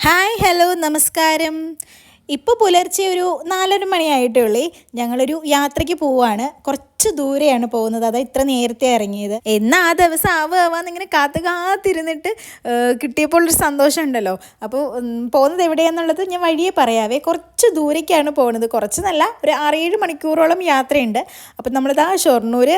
Hi hello നമസ്കാരം. ഇപ്പോൾ പുലർച്ചെ ഒരു നാലര മണിയായിട്ടേ ഉള്ളേ. ഞങ്ങളൊരു യാത്രയ്ക്ക് പോവുകയാണ് കുറച്ച് ദൂരെയാണ് പോകുന്നത്. അതാ ഇത്ര നേരത്തെ ഇറങ്ങിയത്. എന്നാൽ ആ ദിവസം ആവുക ആവാന്ന് ഇങ്ങനെ കാത്ത് കാത്തിരുന്നിട്ട് കിട്ടിയപ്പോൾ ഒരു സന്തോഷം ഉണ്ടല്ലോ. അപ്പോൾ പോകുന്നത് എവിടെയാണെന്നുള്ളത് ഞാൻ വഴിയെ പറയാവേ. കുറച്ച് ദൂരേക്കാണ് പോകുന്നത്. കുറച്ച് നല്ല ഒരു ആറേഴ് മണിക്കൂറോളം യാത്രയുണ്ട്. അപ്പോൾ നമ്മളിതാ ഷൊർണൂർ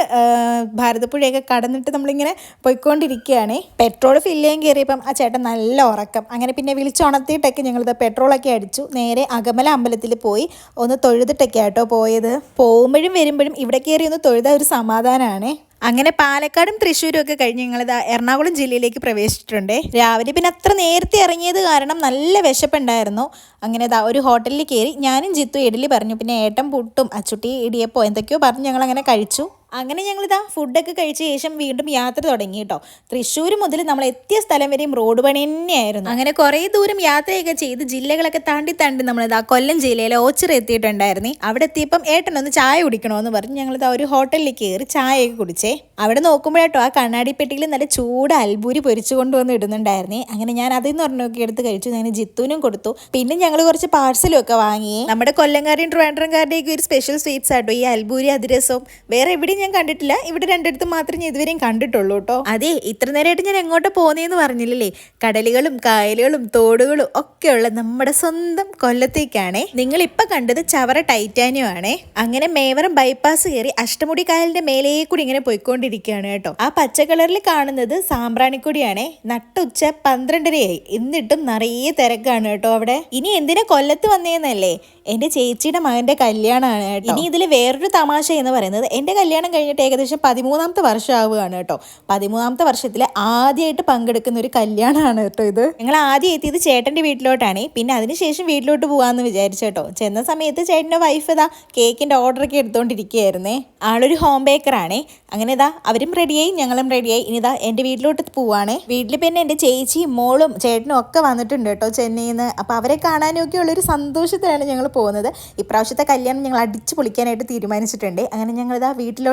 ഭാരതപ്പുഴയൊക്കെ കടന്നിട്ട് നമ്മളിങ്ങനെ പോയിക്കൊണ്ടിരിക്കുകയാണ്. പെട്രോൾ ഫില്ല് ചെയ്യാൻ കയറിയപ്പം ആ ചേട്ടൻ നല്ല ഉറക്കം. അങ്ങനെ പിന്നെ വിളിച്ചുണർത്തിയിട്ടൊക്കെ ഞങ്ങളിത് പെട്രോളൊക്കെ അടിച്ചു. നേരെ അകമല അമ്പലത്തിൽ പോയി ഒന്ന് തൊഴുതിട്ടൊക്കെ ആട്ടോ പോയത്. പോകുമ്പോഴും വരുമ്പോഴും ഇവിടെ കയറി ഒന്ന് തൊഴുതാ ഒരു സമാധാനമാണേ അങ്ങനെ പാലക്കാടും തൃശ്ശൂരും ഒക്കെ കഴിഞ്ഞ് ഞങ്ങളിത് എറണാകുളം ജില്ലയിലേക്ക് പ്രവേശിച്ചിട്ടുണ്ട്. രാവിലെ പിന്നെ അത്ര നേരത്തെ ഇറങ്ങിയത് കാരണം നല്ല വിശപ്പുണ്ടായിരുന്നു. അങ്ങനെ ഇതാ ഒരു ഹോട്ടലിൽ കയറി ഞാനും ജിത്തു ഇഡലി പറഞ്ഞു. പിന്നെ ഏട്ടൻ പുട്ടും അച്ചുട്ടി ഇടിയപ്പോ എന്തൊക്കെയോ പറഞ്ഞ് ഞങ്ങൾ അങ്ങനെ കഴിച്ചു. അങ്ങനെ ഞങ്ങളിതാ ഫുഡൊക്കെ കഴിച്ച ശേഷം വീണ്ടും യാത്ര തുടങ്ങി കേട്ടോ. തൃശ്ശൂർ മുതൽ നമ്മൾ എത്തിയ സ്ഥലം വരെയും റോഡ് പണി തന്നെയായിരുന്നു. അങ്ങനെ കുറേ ദൂരം യാത്രയൊക്കെ ചെയ്ത് ജില്ലകളൊക്കെ താണ്ടി താണ്ടി നമ്മളിതാ കൊല്ലം ജില്ലയിലെ ഓച്ചിറ എത്തിയിട്ടുണ്ടായിരുന്നേ. അവിടെ എത്തിയപ്പം ഏട്ടനൊന്ന് ചായ കുടിക്കണമെന്ന് പറഞ്ഞ് ഞങ്ങളിതാ ഒരു ഹോട്ടലിൽ കയറി ചായയൊക്കെ കുടിച്ചേ. അവിടെ നോക്കുമ്പോഴേട്ടോ ആ കണ്ണാടി പെട്ടിയിൽ നല്ല ചൂട് അൽബൂരി പൊരിച്ചു കൊണ്ടുവന്ന് ഇടുന്നുണ്ടായിരുന്നേ. അങ്ങനെ ഞാൻ അതിൽ നിന്ന് ഒരെണ്ണമൊക്കെ എടുത്ത് കഴിച്ചു. അങ്ങനെ ജിത്തുവിനും കൊടുത്തു. പിന്നെ ഞങ്ങൾ കുറച്ച് പാഴ്സലും ഒക്കെ വാങ്ങി. നമ്മുടെ കൊല്ലംകാരെയും ട്രിവാൻഡ്രംകാരുടെയൊക്കെ ഒരു സ്പെഷ്യൽ സ്വീറ്റ്സ് ആട്ടോ. ഈ അൽബൂരി അതിരസവും വേറെ എവിടെയും ഞാൻ കണ്ടിട്ടില്ല. ഇവിടെ രണ്ടിടത്ത് മാത്രമേ ഞാൻ ഇതുവരെയും കണ്ടിട്ടുള്ളൂ കേട്ടോ അതെ ഇത്ര നേരമായിട്ട് ഞാൻ എങ്ങോട്ട് പോന്നേന്ന് പറഞ്ഞില്ലല്ലേ? കടലുകളും കായലുകളും തോടുകളും ഒക്കെയുള്ള നമ്മുടെ സ്വന്തം കൊല്ലത്തേക്കാണേ. നിങ്ങൾ ഇപ്പൊ കണ്ടത് ചവറ ടൈറ്റാനിയോ ആണേ. അങ്ങനെ മേവറം ബൈപ്പാസ് കയറി അഷ്ടമുടി കായലിന്റെ മേലേ കൂടി ഇങ്ങനെ പോയിക്കൊണ്ടിരിക്കുകയാണ് കേട്ടോ. ആ പച്ച കളറിൽ കാണുന്നത് സാമ്പ്രാണിക്കൊടിയാണേ. നട്ടുച്ച പന്ത്രണ്ടരയായി. എന്നിട്ടും നിറയെ തിരക്കാണ് കേട്ടോ അവിടെ. ഇനി എന്തിനാ കൊല്ലത്ത് വന്നേന്നല്ലേ? എന്റെ ചേച്ചിയുടെ മകന്റെ കല്യാണമാണ് ഇനി ഇതിൽ വേറൊരു തമാശ എന്ന് പറയുന്നത് എന്റെ കല്യാണം കഴിഞ്ഞിട്ട് ഏകദേശം പതിമൂന്നാമത്തെ വർഷമാവുകയാണ് കേട്ടോ. പതിമൂന്നാമത്തെ വർഷത്തിലെ ആദ്യമായിട്ട് പങ്കെടുക്കുന്ന ഒരു കല്യാണമാണ് കേട്ടോ ഇത്. ഞങ്ങൾ ആദ്യം എത്തിയത് ചേട്ടന്റെ വീട്ടിലോട്ടാണ്. പിന്നെ അതിനുശേഷം വീട്ടിലോട്ട് പോകാമെന്ന് വിചാരിച്ചു കേട്ടോ. ചെന്ന സമയത്ത് ചേട്ടന്റെ വൈഫ് ഇതാ കേക്കിന്റെ ഓർഡറൊക്കെ എടുത്തുകൊണ്ടിരിക്കുകയായിരുന്നേ ആളൊരു ഹോം ബേക്കറാണേ അങ്ങനെ ഇതാ അവരും റെഡിയായി ഞങ്ങളും റെഡിയായി ഇനി ഇതാ എന്റെ വീട്ടിലോട്ട് പോവാണേ. വീട്ടിൽ പിന്നെ എന്റെ ചേച്ചിയും മോളും ചേട്ടനും ഒക്കെ വന്നിട്ടുണ്ട് കേട്ടോ ചെന്നൈയിൽ നിന്ന് അപ്പോൾ അവരെ കാണാനൊക്കെ ഉള്ളൊരു സന്തോഷത്തിലാണ് ഞങ്ങൾ പോകുന്നത്. ഇപ്രാവശ്യത്തെ കല്യാണം ഞങ്ങൾ അടിച്ചു പൊളിക്കാനായിട്ട് തീരുമാനിച്ചിട്ടുണ്ട്. അങ്ങനെ ഞങ്ങൾ ഇതാ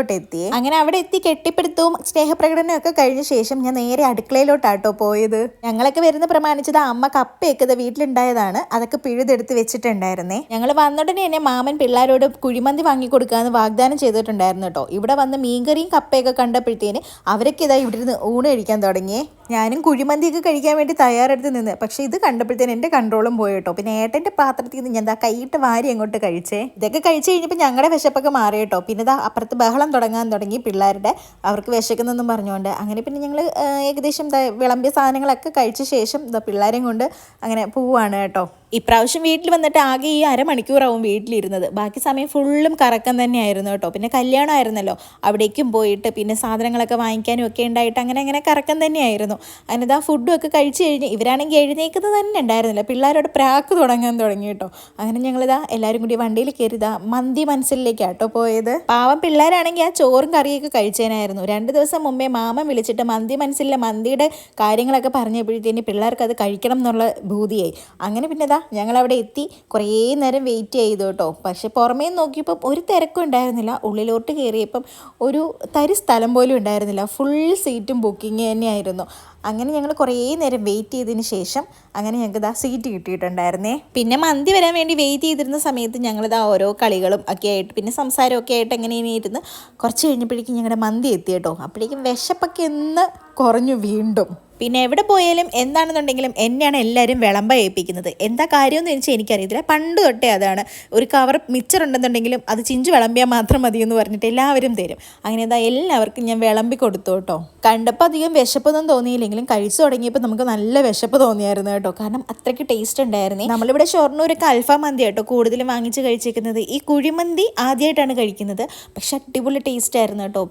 വീട്ടിലോട്ട് എത്തി അങ്ങനെ അവിടെ എത്തി കെട്ടിപ്പിടുത്തവും സ്നേഹപ്രകടനവും ഒക്കെ കഴിഞ്ഞ ശേഷം ഞാൻ നേരെ അടുക്കളയിലോട്ടാട്ടോ പോയത്. ഞങ്ങളൊക്കെ വരുന്ന പ്രമാണിച്ചത് അമ്മ കപ്പയൊക്കെ ഇത് വീട്ടിലുണ്ടായതാണ്. അതൊക്കെ പിഴുതെടുത്ത് വെച്ചിട്ടുണ്ടായിരുന്നേ. ഞങ്ങൾ വന്നുടനെ എന്നെ മാമൻ പിള്ളേരോട് കുഴിമന്തി വാങ്ങി കൊടുക്കാമെന്ന് വാഗ്ദാനം ചെയ്തിട്ടുണ്ടായിരുന്നു കേട്ടോ. ഇവിടെ വന്ന് മീൻകറിയും കപ്പയൊക്കെ കണ്ടപ്പോഴത്തേന് അവരൊക്കെ ഇതാ ഇവിടെ നിന്ന് ഊണ് കഴിക്കാൻ തുടങ്ങിയേ. ഞാനും കുഴിമന്തിയൊക്കെ കഴിക്കാൻ വേണ്ടി തയ്യാറെടുത്ത് നിന്ന്. പക്ഷെ ഇത് കണ്ടപ്പോഴത്തേന് എന്റെ കൺട്രോളും പോയി കേട്ടോ. പിന്നെ ഏട്ടന്റെ പാത്രത്തിൽ നിന്ന് ഞാൻ ദാ കൈയിട്ട് വാരി അങ്ങോട്ട് കഴിച്ചേ. ഇതൊക്കെ കഴിച്ച് കഴിഞ്ഞപ്പോൾ ഞങ്ങളുടെ വിശപ്പൊക്കെ മാറി കേട്ടോ. പിന്നെ ഇതാ അപ്പുറത്ത് ബഹളം തുടങ്ങാൻ തുടങ്ങി പിള്ളേരുടെ അവർക്ക് വിശക്കുന്നെന്നും പറഞ്ഞുകൊണ്ട്. അങ്ങനെ പിന്നെ ഞങ്ങൾ ഏകദേശം വിളമ്പിയ സാധനങ്ങളൊക്കെ കഴിച്ച ശേഷം ഇതാ പിള്ളേരെയും കൊണ്ട് അങ്ങനെ പോവാണ് കേട്ടോ. ഇപ്രാവശ്യം വീട്ടിൽ വന്നിട്ട് ആകെ ഈ അരമണിക്കൂറാവും വീട്ടിലിരുന്നത്. ബാക്കി സമയം ഫുള്ളും കറക്കം തന്നെയായിരുന്നു കേട്ടോ. പിന്നെ കല്യാണമായിരുന്നല്ലോ. അവിടേക്കും പോയിട്ട് പിന്നെ സാധനങ്ങളൊക്കെ വാങ്ങിക്കാനും ഒക്കെ ഉണ്ടായിട്ട് അങ്ങനെ അങ്ങനെ കറക്കം തന്നെയായിരുന്നു. അതിനത് ആ ഫുഡും ഒക്കെ കഴിച്ച് കഴിഞ്ഞ് ഇവരാണെങ്കിൽ എഴുന്നേക്കുന്നത് തന്നെ ഉണ്ടായിരുന്നില്ല. പിള്ളേരോട് പ്രാക്ക് തുടങ്ങാൻ തുടങ്ങി കേട്ടോ. അങ്ങനെ ഞങ്ങളിതാ എല്ലാവരും കൂടി വണ്ടിയിൽ കയറിയതാ മന്തി മനസ്സിലേക്കാണ് കേട്ടോ പോയത്. പാവം പിള്ളേരാണെങ്കിൽ ആ ചോറും കറിയൊക്കെ കഴിച്ചേനായിരുന്നു. രണ്ട് ദിവസം മുമ്പേ മാമൻ വിളിച്ചിട്ട് മന്തി മനസ്സിലെ മന്തിയുടെ കാര്യങ്ങളൊക്കെ പറഞ്ഞപ്പോഴത്തേന് പിള്ളേർക്ക് അത് കഴിക്കണം എന്നുള്ള ഭൂതിയായി. അങ്ങനെ പിന്നെ ഞങ്ങൾ അവിടെ എത്തി കുറേ നേരം വെയിറ്റ് ചെയ്തു കേട്ടോ. പക്ഷെ പുറമേ നോക്കിയപ്പം ഒരു തിരക്കും ഉണ്ടായിരുന്നില്ല. ഉള്ളിലോട്ട് കയറിയപ്പം ഒരു തരി സ്ഥലം പോലും ഉണ്ടായിരുന്നില്ല. ഫുൾ സീറ്റും ബുക്കിംഗ് തന്നെയായിരുന്നു. അങ്ങനെ ഞങ്ങൾ കുറേ നേരം വെയിറ്റ് ചെയ്തതിന് ശേഷം അങ്ങനെ ഞങ്ങൾക്ക് ഇതാ സീറ്റ് കിട്ടിയിട്ടുണ്ടായിരുന്നേ. പിന്നെ മന്തി വരാൻ വേണ്ടി വെയിറ്റ് ചെയ്തിരുന്ന സമയത്ത് ഞങ്ങളിതാ ഓരോ കളികളും ഒക്കെ ആയിട്ട് പിന്നെ സംസാരമൊക്കെ ആയിട്ട് ഇങ്ങനെ ഇരുന്ന് കുറച്ച് കഴിഞ്ഞപ്പോഴേക്കും ഞങ്ങളുടെ മന്തി എത്തി കേട്ടോ. അപ്പോഴേക്കും വിശപ്പൊക്കെ എന്ന് കുറഞ്ഞു വീണ്ടും. പിന്നെ എവിടെ പോയാലും എന്താണെന്നുണ്ടെങ്കിലും എന്നെയാണ് എല്ലാവരും വിളമ്പ ഏൽപ്പിക്കുന്നത്. എന്താ കാര്യമെന്ന് ചോദിച്ചാൽ എനിക്കറിയത്തില്ല. പണ്ട് തൊട്ടേ അതാണ്. ഒരു കവർ മിച്ചർ ഉണ്ടെന്നുണ്ടെങ്കിലും അത് ചിഞ്ചു വിളമ്പിയാൽ മാത്രം മതി എന്ന് പറഞ്ഞിട്ട് എല്ലാവരും തരും. അങ്ങനെ എന്താ എല്ലാവർക്കും ഞാൻ വിളമ്പി കൊടുത്തു കേട്ടോ. കണ്ടപ്പോൾ അധികം വിശപ്പൊന്നും തോന്നിയില്ലെങ്കിലും കഴിച്ചു തുടങ്ങിയപ്പോൾ നമുക്ക് നല്ല വിശപ്പ് തോന്നിയായിരുന്നു കേട്ടോ. കാരണം അത്രയ്ക്ക് ടേസ്റ്റ് ഉണ്ടായിരുന്നു. നമ്മളിവിടെ ഷൊർണൂരൊക്കെ അൽഫാം മന്തി കേട്ടോ കൂടുതലും വാങ്ങിച്ച് കഴിച്ചിരിക്കുന്നത് ഈ കുഴിമന്തി ആദ്യമായിട്ടാണ് കഴിക്കുന്നത്. പക്ഷെ അടിപൊളി ടേസ്റ്റ് ആയിരുന്നു കേട്ടോ.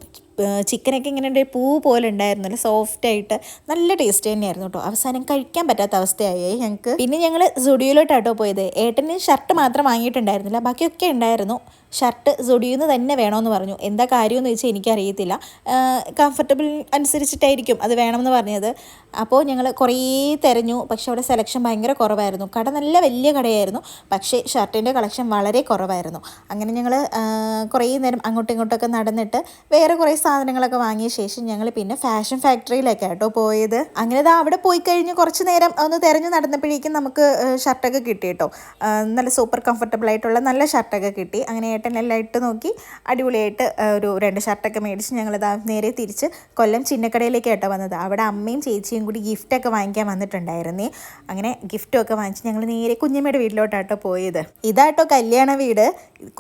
ചിക്കനൊക്കെ ഇങ്ങനെ പൂ പോലെ ഉണ്ടായിരുന്നു. നല്ല സോഫ്റ്റ് ആയിട്ട് നല്ല ടേസ്റ്റ് തന്നെയായിരുന്നു കേട്ടോ. അവസാനം കഴിക്കാൻ പറ്റാത്ത അവസ്ഥയായി ഞങ്ങൾക്ക് പിന്നെ ഞങ്ങൾ സുഡിയോയിലോട്ടാട്ടോ പോയത്. ഏട്ടന് ഷർട്ട് മാത്രം വാങ്ങിയിട്ടുണ്ടായിരുന്നില്ല. ബാക്കിയൊക്കെ ഉണ്ടായിരുന്നു. ഷർട്ട് സുഡിയുന്ന് തന്നെ വേണമെന്ന് പറഞ്ഞു. എന്താ കാര്യമെന്ന് വെച്ചാൽ എനിക്കറിയത്തില്ല. കംഫർട്ടബിൾ അനുസരിച്ചിട്ടായിരിക്കും അത് വേണമെന്ന് പറഞ്ഞത്. അപ്പോൾ ഞങ്ങൾ കുറേ തിരഞ്ഞു. പക്ഷെ അവിടെ സെലക്ഷൻ ഭയങ്കര കുറവായിരുന്നു. കട നല്ല വലിയ കടയായിരുന്നു. പക്ഷേ ഷർട്ടിന്റെ കളക്ഷൻ വളരെ കുറവായിരുന്നു. അങ്ങനെ ഞങ്ങൾ കുറേ നേരം അങ്ങോട്ടും ഇങ്ങോട്ടൊക്കെ നടന്നിട്ട് വേറെ കുറേ സാധനങ്ങളൊക്കെ വാങ്ങിയ ശേഷം ഞങ്ങൾ പിന്നെ ഫാഷൻ ഫാക്ടറിയിലേക്കാണ് കേട്ടോ പോയത്. അങ്ങനെ ദാ അവിടെ പോയി കഴിഞ്ഞ് കുറച്ച് നേരം ഒന്ന് തിരഞ്ഞു നടന്നപ്പോഴേക്കും നമുക്ക് ഷർട്ടൊക്കെ കിട്ടി കേട്ടോ. നല്ല സൂപ്പർ കംഫർട്ടബിൾ ആയിട്ടുള്ള നല്ല ഷർട്ടൊക്കെ കിട്ടി. അങ്ങനെ ഏട്ടൻ എല്ലാം ഇട്ട് നോക്കി അടിപൊളിയായിട്ട് ഒരു രണ്ട് ഷർട്ടൊക്കെ മേടിച്ച് ഞങ്ങളിതാ നേരെ തിരിച്ച് കൊല്ലം ചിന്നക്കടയിലേക്ക് കേട്ടോ വന്നത്. അവിടെ അമ്മയും ചേച്ചിയും കൂടി ഗിഫ്റ്റൊക്കെ വാങ്ങിക്കാൻ വന്നിട്ടുണ്ടായിരുന്നേ. അങ്ങനെ ഗിഫ്റ്റും ഒക്കെ വാങ്ങിച്ച് ഞങ്ങൾ നേരെ കുഞ്ഞമ്മയുടെ വീട്ടിലോട്ടാട്ടോ പോയത്. ഇതാട്ടോ കല്യാണ വീട്.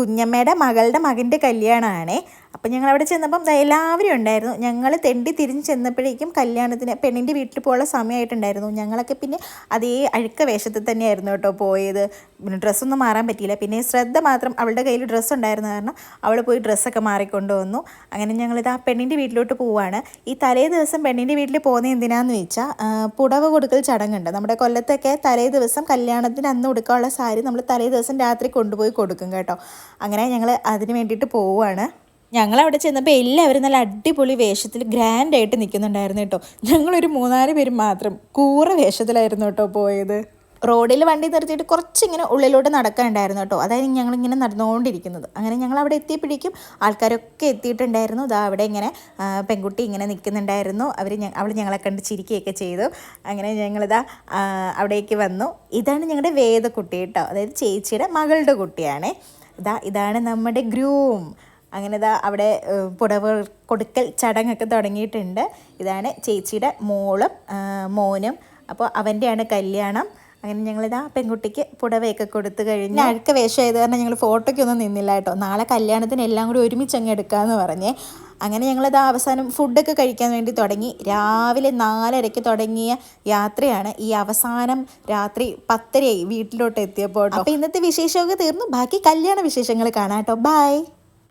കുഞ്ഞമ്മയുടെ മകളുടെ മകന്റെ കല്യാണമാണേ. അപ്പം ഞങ്ങൾ അവിടെ ചെന്നപ്പം എല്ലാവരും ഉണ്ടായിരുന്നു. ഞങ്ങൾ തെണ്ടി തിരിഞ്ഞ് ചെന്നപ്പോഴേക്കും കല്യാണത്തിന് പെണ്ണിന്റെ വീട്ടിൽ പോകാനുള്ള സമയമായിട്ടുണ്ടായിരുന്നു. ഞങ്ങളൊക്കെ പിന്നെ അതേ അഴുക്ക വേഷത്തിൽ തന്നെയായിരുന്നു കേട്ടോ പോയത്. പിന്നെ ഡ്രസ്സൊന്നും മാറാൻ പറ്റിയില്ല. പിന്നെ ശ്രദ്ധ മാത്രം അവളുടെ കയ്യിൽ ഡ്രസ്സ് ഉണ്ടായിരുന്ന കാരണം അവൾ പോയി ഡ്രസ്സൊക്കെ മാറിക്കൊണ്ട് വന്നു. അങ്ങനെ ഞങ്ങളിത് ആ പെണ്ണിന്റെ വീട്ടിലോട്ട് പോവുകയാണ് ഈ തലേ ദിവസം പെണ്ണിന്റെ വീട്ടിൽ പോകുന്നത് എന്തിനാന്ന് വെച്ചാൽ പുടവ കൊടുക്കൽ ചടങ്ങുണ്ട്. നമ്മുടെ കൊല്ലത്തൊക്കെ തലേ ദിവസം കല്യാണത്തിന് അന്ന് കൊടുക്കാനുള്ള സാരി നമ്മൾ തലേ ദിവസം രാത്രി കൊണ്ടുപോയി കൊടുക്കും കേട്ടോ. അങ്ങനെ ഞങ്ങൾ അതിന് വേണ്ടിയിട്ട് പോവുകയാണ് ഞങ്ങൾ അവിടെ ചെന്നപ്പോൾ എല്ലാവരും നല്ല അടിപൊളി വേഷത്തിൽ ഗ്രാൻഡ് ആയിട്ട് നിൽക്കുന്നുണ്ടായിരുന്നു കേട്ടോ. ഞങ്ങളൊരു മൂന്നാൽ പേര് മാത്രം കൂറ വേഷത്തിലായിരുന്നു കേട്ടോ പോയത്. റോഡിൽ വണ്ടി നിർത്തിയിട്ട് കുറച്ചിങ്ങനെ ഉള്ളിലോട്ട് നടക്കാനുണ്ടായിരുന്നു കേട്ടോ. അതായത് ഞങ്ങളിങ്ങനെ നടന്നുകൊണ്ടിരിക്കുന്നത്. അങ്ങനെ ഞങ്ങൾ അവിടെ എത്തിയപ്പോഴേക്കും ആൾക്കാരൊക്കെ എത്തിയിട്ടുണ്ടായിരുന്നു. ഇതാ അവിടെ ഇങ്ങനെ പെൺകുട്ടി ഇങ്ങനെ നിൽക്കുന്നുണ്ടായിരുന്നു. അവർ അവൾ ഞങ്ങളെ കണ്ട് ചിരിക്കുകയൊക്കെ ചെയ്തു. അങ്ങനെ ഞങ്ങളിതാ അവിടേക്ക് വന്നു. ഇതാണ് ഞങ്ങളുടെ വേദക്കുട്ടി കേട്ടോ അതായത് ചേച്ചിയുടെ മകളുടെ കുട്ടിയാണേ. ഇതാ ഇതാണ് നമ്മുടെ ഗ്രൂം അങ്ങനെ ഇതാ അവിടെ പുടവ കൊടുക്കൽ ചടങ്ങൊക്കെ തുടങ്ങിയിട്ടുണ്ട്. ഇതാണ് ചേച്ചിയുടെ മോളും മോനും. അപ്പോൾ അവന്റെയാണ് കല്യാണം. അങ്ങനെ ഞങ്ങളിതാ പെൺകുട്ടിക്ക് പുടവയൊക്കെ കൊടുത്തു കഴിഞ്ഞ്. അഴുക്ക വേഷമായത് കാരണം ഞങ്ങൾ ഫോട്ടോയ്ക്കൊന്നും നിന്നില്ല കേട്ടോ. നാളെ കല്യാണത്തിന് എല്ലാം കൂടി ഒരുമിച്ച് അങ്ങ് എടുക്കാമെന്ന് പറഞ്ഞേ. അങ്ങനെ ഞങ്ങളിതാ അവസാനം ഫുഡൊക്കെ കഴിക്കാൻ വേണ്ടി തുടങ്ങി. രാവിലെ നാലരയ്ക്ക് തുടങ്ങിയ യാത്രയാണ് ഈ അവസാനം രാത്രി പത്തരയായി വീട്ടിലോട്ട് എത്തിയപ്പോൾ അപ്പോൾ ഇന്നത്തെ വിശേഷമൊക്കെ തീർന്നു. ബാക്കി കല്യാണ വിശേഷങ്ങൾ കാണാം കേട്ടോ. ബൈ.